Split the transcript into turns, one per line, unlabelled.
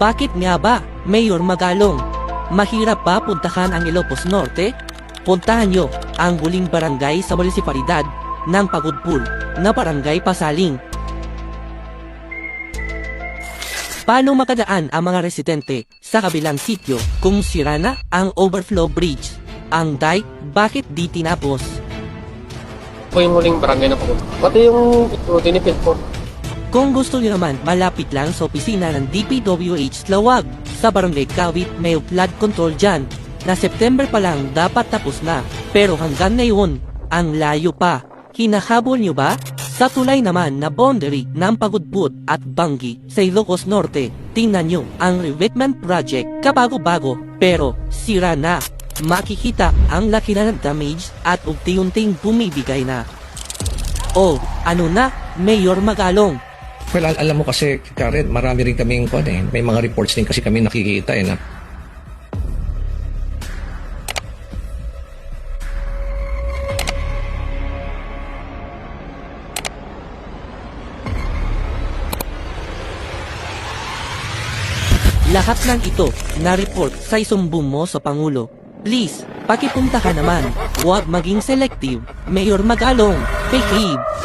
Bakit nga ba, Mayor Magalong? Mahirap ba puntahan ang Ilocos Norte? Puntahan nyo ang huling barangay sa munisipalidad ng Pagudpul na Barangay Pasaling. Paano makadaan ang mga residente sa kabilang sityo kung sira na ang overflow bridge? Ang dike, bakit di tinapos?
po yung huling barangay na pumunta. Pati yung dinipid po.
Kung gusto niyo naman, malapit lang sa opisina ng DPWH Lawag sa Barangay Kawit may flood control dyan na September pa lang dapat tapos na. Pero hanggang ngayon, ang layo pa. Hinahabol niyo ba? Sa tulay naman na boundary ng Pagudput at Bangi sa Ilocos Norte, tingnan niyo ang revetment project kabago-bago pero sira na. Makikita ang laki na ng damage at unti-unting bumibigay na. Oh, ano na, Mayor Magalong?
Well, al- alam mo kasi, Karen, marami rin kaming kwan eh. May mga reports din kasi kami nakikita eh na
Lahat ng ito na-report sa isumbong mo sa Pangulo. Please, pakipunta ka naman. Huwag maging selective. Mayor Magalong, behave.